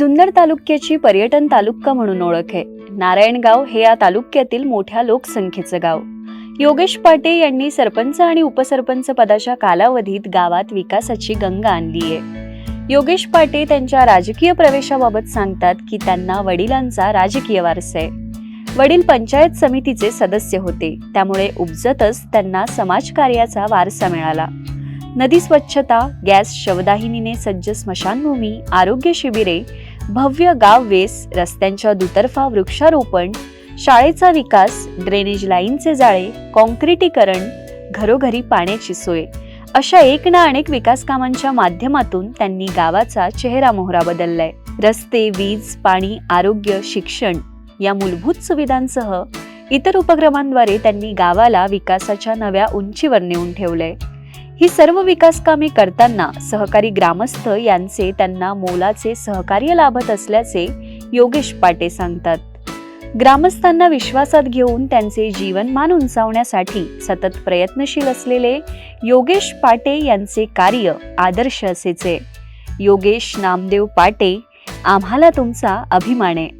जुन्नर तालुक्याची पर्यटन तालुका म्हणून ओळख आहे. नारायणगाव हे या तालुक्यातील मोठ्या लोकसंख्येचं गाव. योगेश पाटे यांनी सरपंच आणि उपसरपंच पदाच्या कालावधीत गावात विकासाची गंगा आणली आहे. योगेश पाटे त्यांच्या राजकीय प्रवेशाबाबत सांगतात की त्यांना वडिलांचा राजकीय वारसा आहे. वडील पंचायत समितीचे सदस्य होते. त्यामुळे उपजतच त्यांना समाजकार्याचा वारसा मिळाला. नदी स्वच्छता गॅस शवदाहिनीने सज्ज स्मशानभूमी आरोग्य शिबिरे भव्य गाव वेस रस्त्यांच्या दुतर्फा वृक्षारोपण शाळेचा विकास ड्रेनेज लाईनचे जाळे कॉन्क्रिटीकरण घरोघरी पाण्याची सोय. अशा एक ना अनेक विकास कामांच्या माध्यमातून त्यांनी गावाचा चेहरा मोहरा बदललाय. रस्ते वीज पाणी आरोग्य शिक्षण या मूलभूत सुविधांसह इतर उपक्रमांद्वारे त्यांनी गावाला विकासाच्या नव्या उंचीवर नेऊन ठेवलंय. ही सर्व विकास कामे करताना सहकारी ग्रामस्थ यांचे त्यांना मोलाचे सहकार्य लाभत असल्याचे योगेश पाटे सांगतात. ग्रामस्थांना विश्वासात घेऊन त्यांचे जीवनमान उंचावण्यासाठी सतत प्रयत्नशील असलेले योगेश पाटे यांचे कार्य आदर्श असेचे. योगेश नामदेव पाटे आम्हाला तुमचा अभिमान. आहे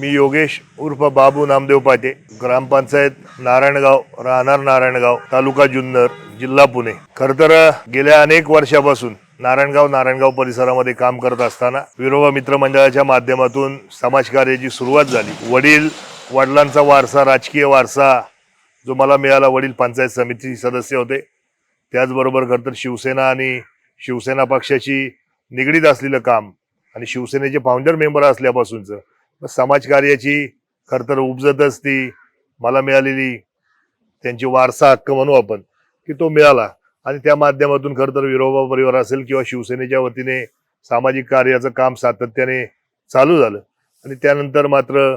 मी योगेश उर्फ बाबू नामदेव पाटे ग्रामपंचायत नारायणगाव राहणार नारायणगाव तालुका जुन्नर जिल्हा पुणे. खर तर गेल्या अनेक वर्षापासून नारायणगाव नारायणगाव परिसरामध्ये काम करत असताना विरोबा मित्र मंडळाच्या माध्यमातून समाजकार्याची सुरुवात झाली. वडील वडिलांचा वारसा राजकीय वारसा जो मला मिळाला वडील पंचायत समिती सदस्य होते. त्याचबरोबर खरं तर शिवसेना आणि शिवसेना पक्षाशी निगडीत असलेलं काम आणि शिवसेनेचे फाउंडर मेंबर असल्यापासूनचं समाजकार्याची खरं तर उपजतच ती मला मिळालेली त्यांची वारसा हक्क म्हणू आपण की तो मिळाला. आणि त्या माध्यमातून खरं तर विरोबा परिवार असेल किंवा शिवसेनेच्या वतीने सामाजिक कार्याचं काम सातत्याने चालू झालं. आणि त्यानंतर मात्र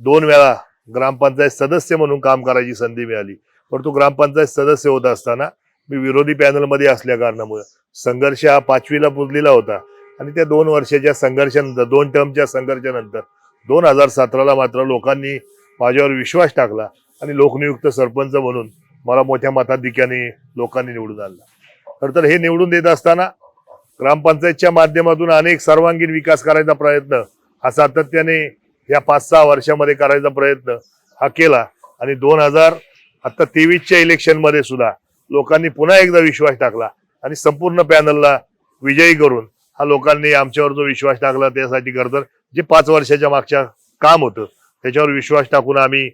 दोन वेळा ग्रामपंचायत सदस्य म्हणून काम करायची संधी मिळाली. परंतु ग्रामपंचायत सदस्य होत असताना मी विरोधी पॅनलमध्ये असल्या कारणामुळे संघर्ष हा पाचवीला पुजलेला होता. आणि त्या दोन वर्षाच्या संघर्षानंतर दोन टर्मच्या संघर्षानंतर दोन हजार सतराला मात्र लोकांनी माझ्यावर विश्वास टाकला आणि लोकनियुक्त सरपंच म्हणून मला मोठ्या मताधिक्याने लोकांनी निवडून आणला. खरं तर हे निवडून देत असताना ग्रामपंचायतच्या माध्यमातून अनेक सर्वांगीण विकास करायचा प्रयत्न हा सातत्याने या पाच सहा वर्षामध्ये करायचा प्रयत्न हा केला आणि दोन हजार आत्ता तेवीसच्या इलेक्शनमध्ये सुद्धा लोकांनी पुन्हा एकदा विश्वास टाकला आणि संपूर्ण पॅनलला विजयी करून हा लोकांनी आमच्यावर जो विश्वास टाकला त्यासाठी खरं जे पाच वर्षाच्या मागच्या काम होतं त्याच्यावर विश्वास टाकून आम्ही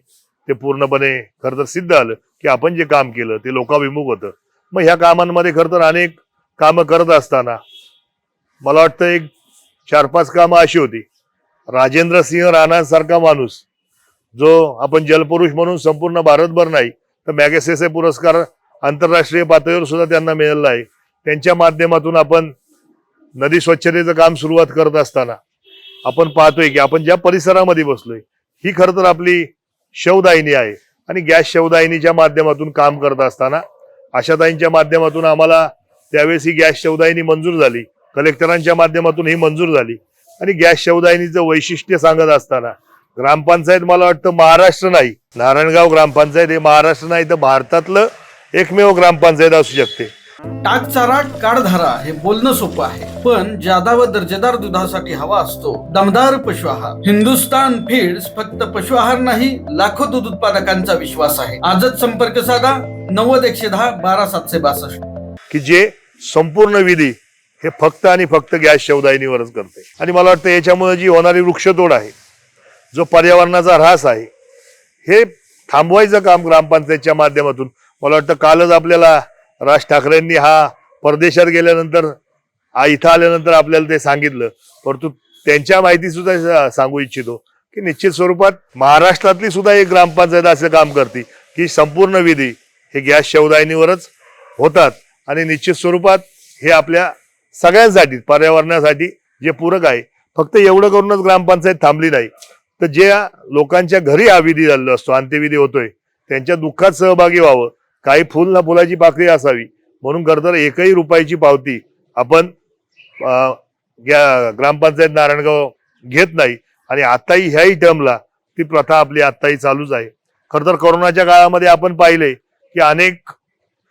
ते पूर्णपणे खरं तर सिद्ध आलं की आपण जे काम केलं ते लोकाभिमुख होतं. मग ह्या कामांमध्ये खरं तर अनेक कामं करत असताना मला वाटतं एक चार पाच कामं अशी होती. राजेंद्र सिंह राणांसारखा माणूस जो आपण जलपुरुष म्हणून संपूर्ण भारतभर नाही तर मॅगेसेसे पुरस्कार आंतरराष्ट्रीय पातळीवर सुद्धा त्यांना मिळाला आहे. त्यांच्या माध्यमातून आपण नदी स्वच्छतेचं काम सुरुवात करत असताना आपण पाहतोय की आपण ज्या परिसरामध्ये बसलोय ही खरं तर आपली शवदायिनी आहे. आणि गॅस शवदायिनीच्या माध्यमातून काम करत असताना आशाताईंच्या माध्यमातून आम्हाला त्यावेळेस ही गॅस शवदायिनी मंजूर झाली कलेक्टरांच्या माध्यमातून ही मंजूर झाली. आणि गॅस शवदायिनीचं वैशिष्ट्य सांगत असताना ग्रामपंचायत मला वाटतं महाराष्ट्र नाही नारायणगाव ग्रामपंचायत हे महाराष्ट्र नाही तर भारतातलं एकमेव ग्रामपंचायत असू शकते. टाक चारा काळधारा हे बोलणं सोपं आहे. पण जादा व दर्जेदार दुधासाठी हवा असतो दमदार पशु आहार. हिंदुस्तान फीड्स फक्त पशु आहार नाही लाखो दूध उत्पादकांचा विश्वास आहे. आजच संपर्क साधा नव्वद एकशे दहा बारा सातशे बासष्ट. की जे संपूर्ण विधी हे फक्त आणि फक्त गॅस शवदायनीवरच करते. आणि मला वाटतं याच्यामुळे जी होणारी वृक्षतोड आहे जो पर्यावरणाचा ऱ्हास आहे हे थांबवायचं काम ग्रामपंचायतच्या माध्यमातून. मला वाटतं कालच आपल्याला राज ठाकरेंनी हा परदेशात गेल्यानंतर इथं आल्यानंतर आपल्याला ते सांगितलं. परंतु त्यांच्या माहिती सुद्धा सांगू इच्छितो की निश्चित स्वरूपात महाराष्ट्रातली सुद्धा एक ग्रामपंचायत असं काम करते. की संपूर्ण विधी हे गॅस शवदायनीवरच होतात. आणि निश्चित स्वरूपात हे आपल्या सगळ्यांसाठी पर्यावरणासाठी जे पूरक आहे फक्त एवढं करूनच ग्रामपंचायत थांबली नाही. तर ज्या लोकांच्या घरी हा विधी झालेला असतो अंत्यविधी होतोय त्यांच्या दुःखात सहभागी व्हावं काही फुल ना फुलाची पाकळी असावी. म्हणून खरं एकही रुपयाची पावती आपण या ग्रामपंचायत नारायणगाव घेत नाही. आणि आताही ह्याही टर्मला ती प्रथा आपली आत्ताही चालूच आहे. खरं तर कोरोनाच्या काळामध्ये आपण पाहिले की अनेक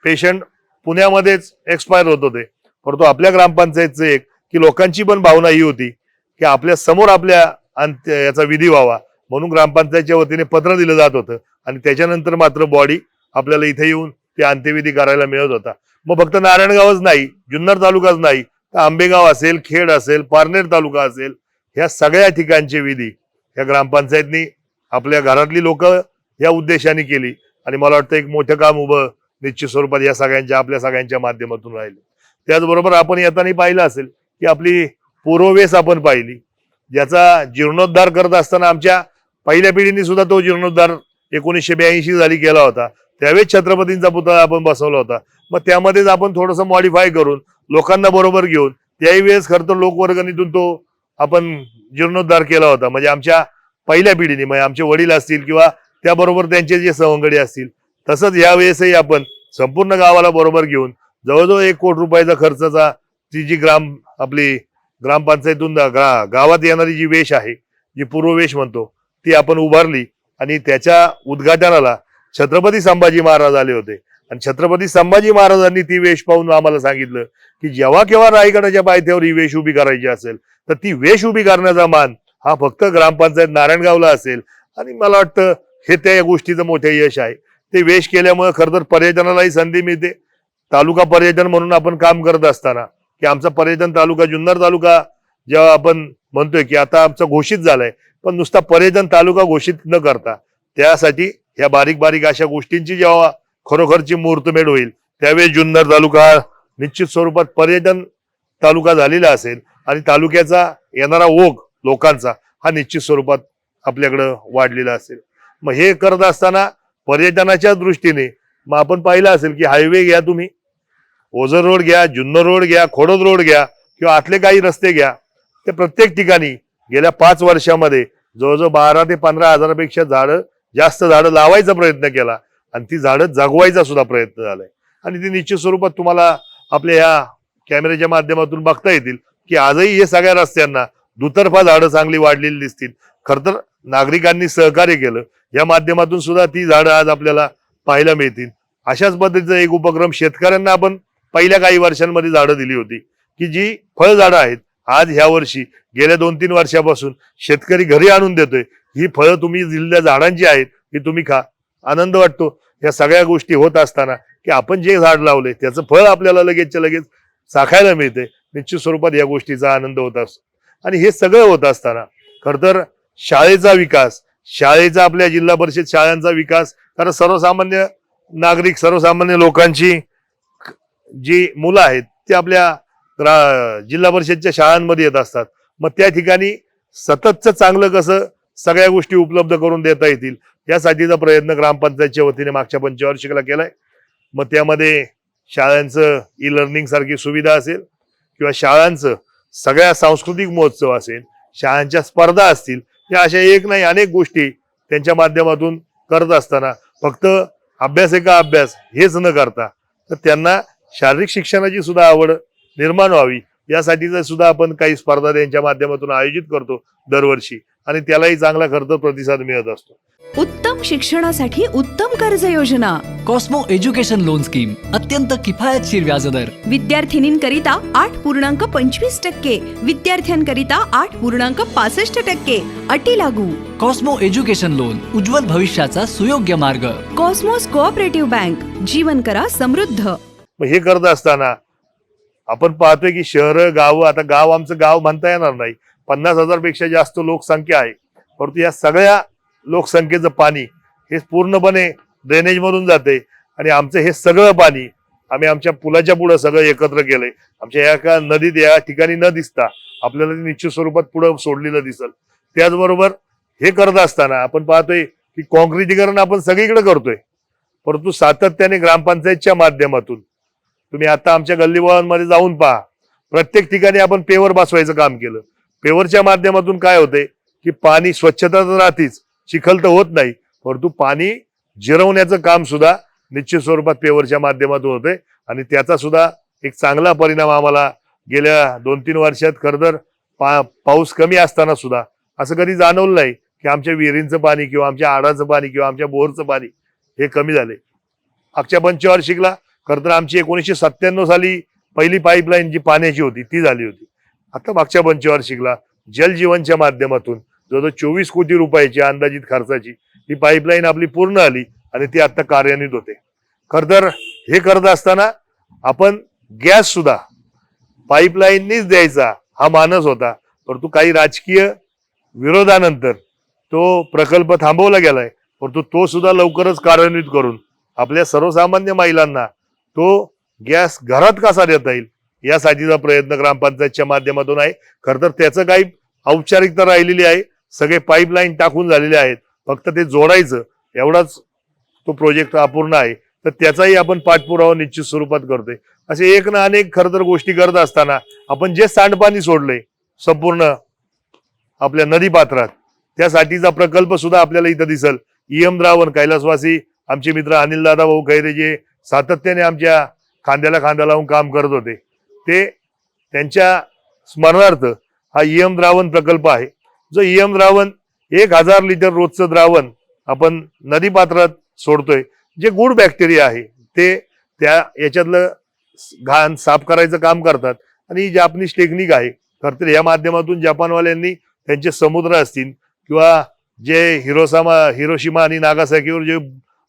पेशंट पुण्यामध्येच एक्सपायर होत होते. परंतु आपल्या ग्रामपंचायतचं एक की लोकांची पण भावना ही होती की आपल्यासमोर आपल्या याचा विधी व्हावा. म्हणून ग्रामपंचायतच्या वतीने पत्र दिलं जात होतं. आणि त्याच्यानंतर मात्र बॉडी आपल्याला इथे येऊन ते अंत्यविधी करायला मिळत होता. मग फक्त नारायणगावच नाही जुन्नर तालुकाच नाही तर आंबेगाव असेल खेड असेल पारनेर तालुका असेल ह्या सगळ्या ठिकाणचे विधी या ग्रामपंचायतनी आपल्या घरातली लोक या उद्देशाने केली. आणि मला वाटतं एक मोठं काम उभं निश्चित स्वरूपात या सगळ्यांच्या आपल्या सगळ्यांच्या माध्यमातून राहिले. त्याचबरोबर आपण येताना पाहिलं असेल की आपली पूर्ववेस आपण पाहिली. ज्याचा जीर्णोद्धार करत असताना आमच्या पहिल्या पिढीने सुद्धा तो जीर्णोद्धार एकोणीसशे ब्याऐंशी साली केला होता. त्यावेळेस छत्रपतींचा पुतळा आपण बसवला होता. मग त्यामध्येच आपण थोडंसं मॉडीफाय करून लोकांना बरोबर घेऊन त्याही वेळेस खरं तर लोकवर्गणीतून तो आपण जीर्णोद्धार केला होता. म्हणजे आमच्या पहिल्या पिढीने म्हणजे आमचे वडील असतील किंवा त्याबरोबर त्यांचे जे सवंगडी असतील तसंच यावेळेसही आपण संपूर्ण गावाला बरोबर घेऊन जवळजवळ एक कोटी रुपयाचा खर्चाचा ती जी ग्राम आपली ग्रामपंचायतून गा गावात येणारी जी वेश आहे जी पूर्ववेश म्हणतो ती आपण उभारली आणि त्याच्या उद्घाटनाला छत्रपती संभाजी महाराज आले होते. आणि छत्रपती संभाजी महाराजांनी ती वेश पाहून आम्हाला सांगितलं की जेव्हा केव्हा रायगडाच्या पायथ्यावर ही वेश उभी करायची असेल तर ती वेश उभी करण्याचा मान हा फक्त ग्रामपंचायत नारायणगावला असेल. आणि मला वाटतं हे त्या गोष्टीचं मोठे यश आहे. ते वेश केल्यामुळे खरं तर पर्यटनालाही संधी मिळते. तालुका पर्यटन म्हणून आपण काम करत असताना की आमचा पर्यटन तालुका जुन्नर तालुका जेव्हा आपण म्हणतोय की आता आमचं घोषित झालंय पण नुसता पर्यटन तालुका घोषित न करता त्यासाठी ह्या बारीक बारीक अशा गोष्टींची जेव्हा खरोखरची मुहूर्तमेढ होईल त्यावेळी जुन्नर तालुका निश्चित स्वरूपात पर्यटन तालुका झालेला असेल आणि तालुक्याचा येणारा ओघ लोकांचा हा निश्चित स्वरूपात आपल्याकडं वाढलेला असेल. मग हे करत असताना पर्यटनाच्या दृष्टीने मग आपण पाहिलं असेल की हायवे घ्या तुम्ही ओझर रोड घ्या जुन्नर रोड घ्या खोडद रोड घ्या किंवा आतले काही रस्ते घ्या ते प्रत्येक ठिकाणी गेल्या पाच वर्षामध्ये जवळजवळ बारा ते पंधरा हजारापेक्षा झाडं जास्त झाडं लावायचा प्रयत्न केला आणि ती झाडं जगवायचा सुद्धा प्रयत्न झालाय. आणि ती निश्चित स्वरूपात तुम्हाला आपल्या ह्या कॅमेऱ्याच्या माध्यमातून बघता येतील की आजही हे सगळ्या रस्त्यांना दुतर्फा झाडं चांगली वाढलेली दिसतील. खर तर नागरिकांनी सहकार्य केलं. या माध्यमातून सुद्धा ती झाडं आज आपल्याला पाहायला मिळतील. अशाच पद्धतीचा एक उपक्रम शेतकऱ्यांना आपण पहिल्या काही वर्षांमध्ये झाडं दिली होती की जी फळझाडं आहेत. आज ह्या वर्षी गेल्या दोन तीन वर्षापासून शेतकरी घरी आणून देतोय. ही फळं तुम्ही दिलेल्या झाडांची आहेत ही तुम्ही खा. आनंद वाटतो. या सगळ्या गोष्टी होत असताना की आपण जे झाड लावले त्याचं फळ आपल्याला लगेचच्या लगेच चाखायला मिळते. निश्चित स्वरूपात या गोष्टीचा आनंद होत असतो. आणि हे सगळं होत असताना खर तर शाळेचा विकास शाळेचा आपल्या जिल्हा परिषद शाळांचा विकास कारण सर्वसामान्य नागरिक सर्वसामान्य लोकांची जी मुलं आहेत ती आपल्या जिल्हा परिषदच्या शाळांमध्ये येत असतात. मग त्या ठिकाणी सततचं चांगलं कसं सगळ्या गोष्टी उपलब्ध करून देता येतील. यासाठीचा प्रयत्न ग्रामपंचायतच्या वतीने मागच्या पंचवार्षिकला केलाय. मग त्यामध्ये शाळांचं ई लर्निंग सारखी सुविधा असेल किंवा शाळांचं सगळ्या सांस्कृतिक महोत्सव असेल शाळांच्या स्पर्धा असतील या अशा एक नाही अनेक गोष्टी त्यांच्या माध्यमातून करत असताना फक्त अभ्यास एका अभ्यास हेच न करता तर त्यांना शारीरिक शिक्षणाची सुद्धा आवड निर्माण व्हावी. यासाठीचा सुद्धा आपण काही स्पर्धा त्यांच्या माध्यमातून आयोजित करतो दरवर्षी. आणि त्यालाही चांगला खर्च प्रतिसाद मिळत असतो. उत्तम शिक्षणासाठी उत्तम कर्ज योजना कॉस्मो एज्युकेशन लोन स्कीम अत्यंत किफायतशीर व्याजदर. विद्यार्थिनींकरिता आठ पूर्णांक पंचवीस टक्के विद्यार्थ्यांकरिता आठ पूर्णांक पासष्ट टक्के अटी लागू. कॉस्मो एज्युकेशन लोन उज्ज्वल भविष्याचा सुयोग्य मार्ग. कॉस्मोस कोऑपरेटिव्ह बँक जीवन करा समृद्ध. मग हे करत असताना आपण पाहतोय की शहर गाव आता गाव आमचं गाव म्हणता येणार नाही. पन्नास हजारपेक्षा जास्त लोकसंख्या आहे. परंतु या सगळ्या लोकसंख्येचं पाणी हे पूर्णपणे ड्रेनेज मधून जाते आणि आमचं हे सगळं पाणी आम्ही आमच्या पुलाच्या पुढं सगळं एकत्र केलंय. आमच्या एका नदीत या ठिकाणी न दिसता आपल्याला ते निश्चित स्वरूपात पुढं सोडलेलं दिसल. त्याचबरोबर हे करत असताना आपण पाहतोय की कॉन्क्रिटीकरण आपण सगळीकडे करतोय. परंतु सातत्याने ग्रामपंचायतच्या माध्यमातून तुम्ही आता आमच्या गल्लीबोळांमध्ये जाऊन पहा. प्रत्येक ठिकाणी आपण पेवर बसवायचं काम केलं. पेवरच्या माध्यमातून काय होते की पाणी स्वच्छता तर राहतीच चिखल तर होत नाही परंतु पाणी जिरवण्याचं काम सुद्धा निश्चित स्वरूपात पेवरच्या माध्यमातून होते आणि त्याचा सुद्धा एक चांगला परिणाम आम्हाला गेल्या दोन तीन वर्षात खरं तर पा पाऊस कमी असताना सुद्धा असं कधी जाणवलं नाही की आमच्या विहिरींचं पाणी किंवा आमच्या आडाचं पाणी किंवा आमच्या बोरचं पाणी हे कमी झाले. मागच्या पंचवार्षिकला खरं तर आमची एकोणीसशे सत्त्याण्णव साली पहिली पाईपलाईन जी पाण्याची होती ती झाली होती. आता मागच्या पंचवार्षिकला जलजीवनच्या माध्यमातून. जवळजवळ चोवीस कोटी रुपयाची अंदाजित खर्चाची ही पाईपलाईन आपली पूर्ण आली आणि ती आता कार्यान्वित होते. खरंतर हे करत असताना आपण गॅस सुद्धा पाईपलाईननीच द्यायचा हा मानस होता. परंतु काही राजकीय विरोधानंतर तो प्रकल्प थांबवला गेलाय. परंतु तो सुद्धा लवकरच कार्यान्वित करून आपल्या सर्वसामान्य महिलांना तो गॅस घरात कसा देता येईल? यासाठीचा प्रयत्न ग्रामपंचायतच्या माध्यमातून आहे. खरं तर त्याचं काही औपचारिकता राहिलेली आहे. सगळे पाईपलाईन टाकून झालेले आहेत. फक्त ते जोडायचं एवढाच तो प्रोजेक्ट अपूर्ण आहे. तर त्याचाही आपण पाठपुरावा निश्चित स्वरूपात करतोय. असे एक ना अनेक खरं तर गोष्टी करत असताना आपण जे सांडपाणी सोडलंय संपूर्ण आपल्या नदीपात्रात त्यासाठीचा प्रकल्प सुद्धा आपल्याला इथं दिसल. ईएम द्रावण कैलासवासी आमचे मित्र अनिल दादा भाऊ खैरे जे सातत्याने आमच्या खांद्याला खांदा लावून काम करत होते. ते त्यांच्या स्मरणार्थ हा ईएम द्रावण प्रकल्प आहे. जो ईएम द्रावण एक हजार लिटर रोजचं द्रावण आपण नदीपात्रात सोडतोय. जे गुड बॅक्टेरिया आहे ते त्या याच्यातलं घाण साफ करायचं काम करतात. आणि ही जापनीज टेक्निक आहे. खरंतर या माध्यमातून जपानवाल्यांनी त्यांचे समुद्र असतील किंवा जे हिरोसामा हिरोशिमा आणि नागासाकीवर जे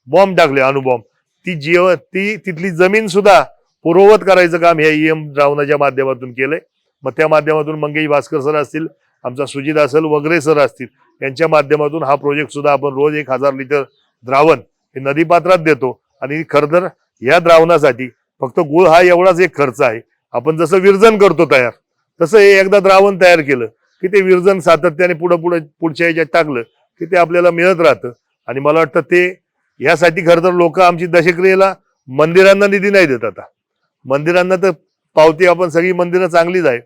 बॉम्ब टाकले अणुबॉम्ब ती जीव ती तिथली जमीन सुद्धा पूर्ववत करायचं काम ह्या एम द्रावणाच्या माध्यमातून केलंय. मग त्या माध्यमातून मंगेश भास्कर सर असतील आमचा सुजित असेल वगैरे सर असतील यांच्या माध्यमातून हा प्रोजेक्ट सुद्धा आपण रोज एक हजार लिटर द्रावण हे नदीपात्रात देतो. आणि खरं तर या द्रावणासाठी फक्त गुळ हा एवढाच एक खर्च आहे. आपण जसं विरजन करतो तयार तसं हे एकदा द्रावण तयार केलं की ते विरजन सातत्याने पुढं पुढं पुढच्या याच्यात टाकलं की ते आपल्याला मिळत राहतं. आणि मला वाटतं ते यासाठी खरं तर लोक आमची दशक्रियेला मंदिरांना निधी नाही देत आता. मंदिरांना तर पावती आपण सगळी मंदिरं चांगलीच आहे.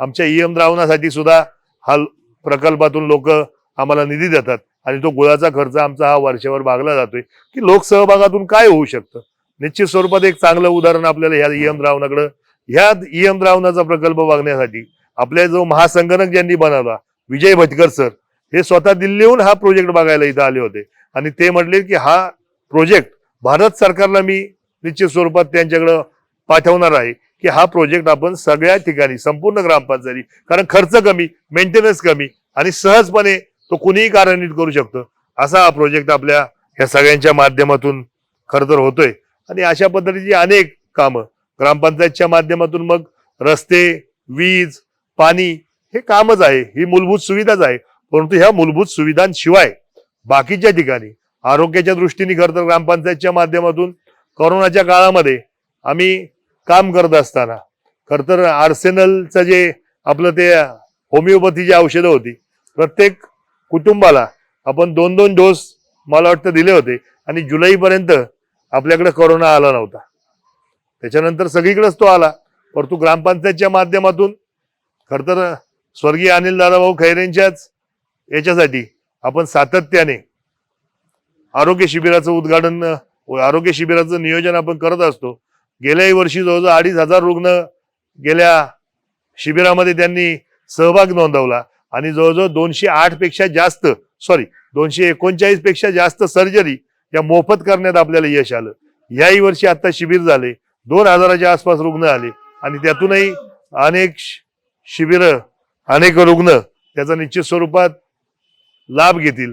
आमच्या ईएम द्रावणासाठी सुद्धा हा प्रकल्पातून लोक आम्हाला निधी देतात आणि तो गुळाचा खर्च आमचा हा वर्षभर भागला जातोय की लोकसहभागातून काय होऊ शकतं? निश्चित स्वरूपात एक चांगलं उदाहरण आपल्याला ह्या ईएम द्रावणाकडं ह्या ईएम द्रावणाचा प्रकल्प बघण्यासाठी आपल्या जो महासंगणक ज्यांनी बनवला विजय भटकर सर हे स्वतः दिल्लीहून हा प्रोजेक्ट बघायला इथं आले होते. आणि ते म्हटले की हा प्रोजेक्ट भारत सरकारला मी निश्चित स्वरूपात त्यांच्याकडं पाठवणार आहे की हा प्रोजेक्ट आपण सगळ्या ठिकाणी संपूर्ण ग्रामपंचायती कारण खर्च कमी मेंटेनन्स कमी आणि सहजपणे तो कुणीही कार्यान्वित करू शकतो. असा हा प्रोजेक्ट आपल्या ह्या सगळ्यांच्या माध्यमातून खरं तर होतोय. आणि अशा पद्धतीची अनेक कामं ग्रामपंचायतच्या माध्यमातून मग रस्ते वीज पाणी हे कामच आहे. ही मूलभूत सुविधाच आहे. परंतु ह्या मूलभूत सुविधांशिवाय बाकीच्या ठिकाणी आरोग्याच्या दृष्टीने खरं तर ग्रामपंचायतच्या माध्यमातून कोरोनाच्या काळामध्ये आम्ही काम करत असताना. खर तर आर्सेनलचं जे आपलं ते होमिओपॅथीची औषधं होती प्रत्येक कुटुंबाला आपण दोन दोन डोस मला वाटतं दिले होते आणि जुलैपर्यंत आपल्याकडे करोना आला नव्हता. त्याच्यानंतर सगळीकडेच तो आला. परंतु ग्रामपंचायतच्या माध्यमातून खरं तर स्वर्गीय अनिल दादाभाऊ खैरेंच्याच याच्यासाठी आपण सातत्याने आरोग्य शिबिराचं उद्घाटन आरोग्य शिबिराचं नियोजन आपण करत असतो. गेल्याही वर्षी जवळजवळ अडीच हजार रुग्ण गेल्या शिबिरामध्ये त्यांनी सहभाग नोंदवला. आणि जवळजवळ दोनशे आठपेक्षा जास्त सॉरी दोनशे एकोणचाळीसपेक्षा जास्त सर्जरी या मोफत करण्यात आपल्याला यश आलं. याही वर्षी आता शिबिर झाले. दोन हजाराच्या आसपास रुग्ण आले. आणि त्यातूनही अनेक शिबिर अनेक रुग्ण त्याचा निश्चित स्वरूपात लाभ घेतील.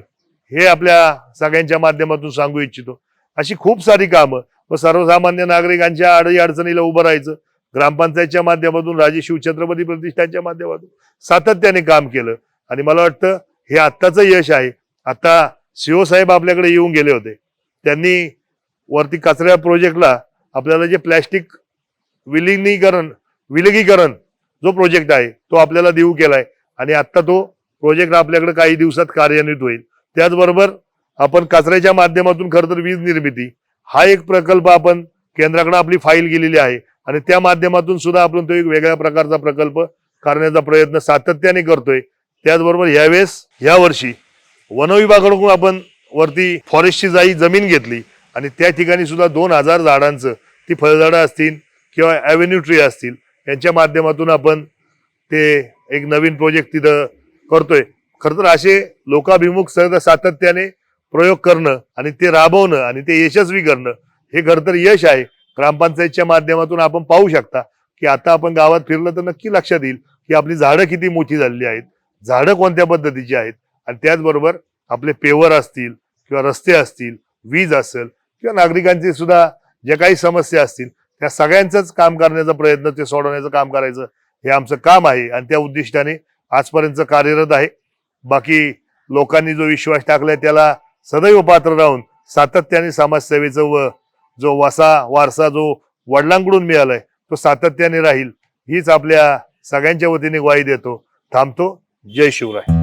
हे आपल्या सगळ्यांच्या माध्यमातून सांगू इच्छितो. अशी खूप सारी कामं व सर्वसामान्य नागरिकांच्या अडी अडचणीला उभं राहायचं. ग्रामपंचायतच्या माध्यमातून राजे शिवछत्रपती प्रतिष्ठानच्या माध्यमातून सातत्याने काम केलं. आणि मला वाटतं हे आत्ताचं यश आहे. आता सीओ साहेब आपल्याकडे येऊन गेले होते. त्यांनी वरती कचऱ्या प्रोजेक्टला आपल्याला जे प्लॅस्टिक विलिनीकरण विलगीकरण जो प्रोजेक्ट आहे तो आपल्याला देऊ केलाय. आणि आत्ता तो प्रोजेक्ट आपल्याकडे काही दिवसात कार्यान्वित होईल. त्याचबरोबर आपण कचऱ्याच्या माध्यमातून खरं तर वीज निर्मिती हा एक प्रकल्प आपण केंद्राकडे आपली फाईल गेलेली आहे. आणि त्या माध्यमातून सुद्धा आपण तो एक वेगळ्या प्रकारचा प्रकल्प करण्याचा प्रयत्न सातत्याने करतोय. त्याचबरोबर यावेळेस या वर्षी वनविभागाकडून आपण वरती फॉरेस्टची जाई जमीन घेतली. आणि त्या ठिकाणी सुद्धा दोन हजार झाडांचं ती फळझाडं असतील किंवा ॲव्हेन्यू ट्री असतील यांच्या माध्यमातून आपण ते एक नवीन प्रोजेक्ट तिथं करतोय. खरं तर असे लोकाभिमुख सतत सातत्याने प्रयोग करणं आणि ते राबवणं आणि ते यशस्वी करणं हे खरं तर यश आहे. ग्रामपंचायतच्या माध्यमातून आपण पाहू शकता की आता आपण गावात फिरलं तर नक्की लक्षात येईल की आपली झाडं किती मोठी झालेली आहेत. झाडं कोणत्या पद्धतीची आहेत? आणि त्याचबरोबर आपले पेवर असतील किंवा रस्ते असतील वीज असेल किंवा नागरिकांची सुद्धा ज्या काही समस्या असतील त्या सगळ्यांचंच काम करण्याचा प्रयत्न ते सोडवण्याचं काम करायचं हे आमचं काम आहे आणि त्या उद्दिष्टाने आजपर्यंत कार्यरत आहे. बाकी लोकांनी जो विश्वास टाकलाय त्याला सदैव पात्र राहून सातत्याने समाजसेवेचं व जो वसा वारसा जो वडिलांकडून मिळालाय तो सातत्याने राहील हीच आपल्या सगळ्यांच्या वतीने ग्वाही देतो. थांबतो. जय शिवराय.